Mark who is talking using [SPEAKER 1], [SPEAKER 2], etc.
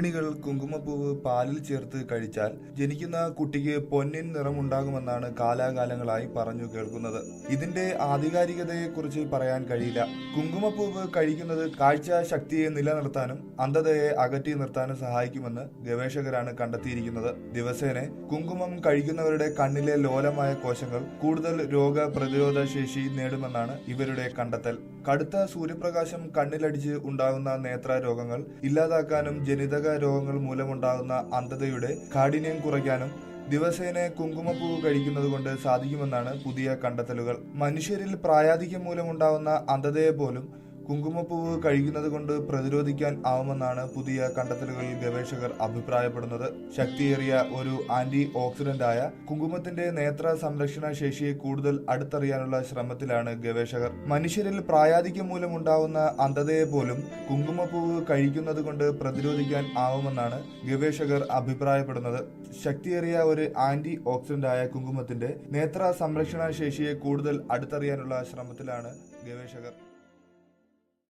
[SPEAKER 1] ഗർഭിണികൾ കുങ്കുമപ്പൂവ് പാലിൽ ചേർത്ത് കഴിച്ചാൽ ജനിക്കുന്ന കുട്ടിക്ക് പൊന്നിൻ നിറമുണ്ടാകുമെന്നാണ് കാലാകാലങ്ങളായി പറഞ്ഞു കേൾക്കുന്നത്. ഇതിന്റെ ആധികാരികതയെക്കുറിച്ച് പറയാൻ കഴിയില്ല. കുങ്കുമപ്പൂവ് കഴിക്കുന്നത് കാഴ്ച ശക്തിയെ നിലനിർത്താനും അന്ധതയെ അകറ്റി നിർത്താനും സഹായിക്കുമെന്ന് ഗവേഷകരാണ് കണ്ടെത്തിയിരിക്കുന്നത്. ദിവസേന കുങ്കുമം കഴിക്കുന്നവരുടെ കണ്ണിലെ ലോലമായ കോശങ്ങൾ കൂടുതൽ രോഗപ്രതിരോധ ശേഷി നേടുമെന്നാണ് ഇവരുടെ കണ്ടെത്തൽ. കടുത്ത സൂര്യപ്രകാശം കണ്ണിലടിച്ച് ഉണ്ടാകുന്ന നേത്ര രോഗങ്ങൾ ഇല്ലാതാക്കാനും ജനിതക രോഗങ്ങൾ മൂലമുണ്ടാകുന്ന അന്ധതയുടെ കാഠിന്യം കുറയ്ക്കാനും ദിവസേന കുങ്കുമപ്പൂവ് കഴിക്കുന്നത് കൊണ്ട് സാധിക്കുമെന്നാണ് പുതിയ കണ്ടെത്തലുകൾ. മനുഷ്യരിൽ പ്രായാധിക്യം മൂലമുണ്ടാകുന്ന അന്ധതയെ പോലും കുങ്കുമപ്പൂവ് കഴിക്കുന്നത് കൊണ്ട് പ്രതിരോധിക്കാൻ ആവുമെന്നാണ് പുതിയ കണ്ടെത്തലുകളിൽ ഗവേഷകർ അഭിപ്രായപ്പെടുന്നത്. ശക്തിയേറിയ ഒരു ആന്റി ഓക്സിഡന്റായ കുങ്കുമത്തിന്റെ നേത്ര സംരക്ഷണ ശേഷിയെ കൂടുതൽ അടുത്തറിയാനുള്ള ശ്രമത്തിലാണ് ഗവേഷകർ. മനുഷ്യരിൽ പ്രായാധിക്യം മൂലമുണ്ടാവുന്ന അന്ധതയെ പോലും കുങ്കുമപ്പൂവ് കഴിക്കുന്നത് കൊണ്ട് പ്രതിരോധിക്കാൻ ആവുമെന്നാണ് ഗവേഷകർ അഭിപ്രായപ്പെടുന്നത്. ശക്തിയേറിയ ഒരു ആന്റി ഓക്സിഡന്റായ കുങ്കുമത്തിന്റെ നേത്ര സംരക്ഷണ ശേഷിയെ കൂടുതൽ അടുത്തറിയാനുള്ള ശ്രമത്തിലാണ് ഗവേഷകർ.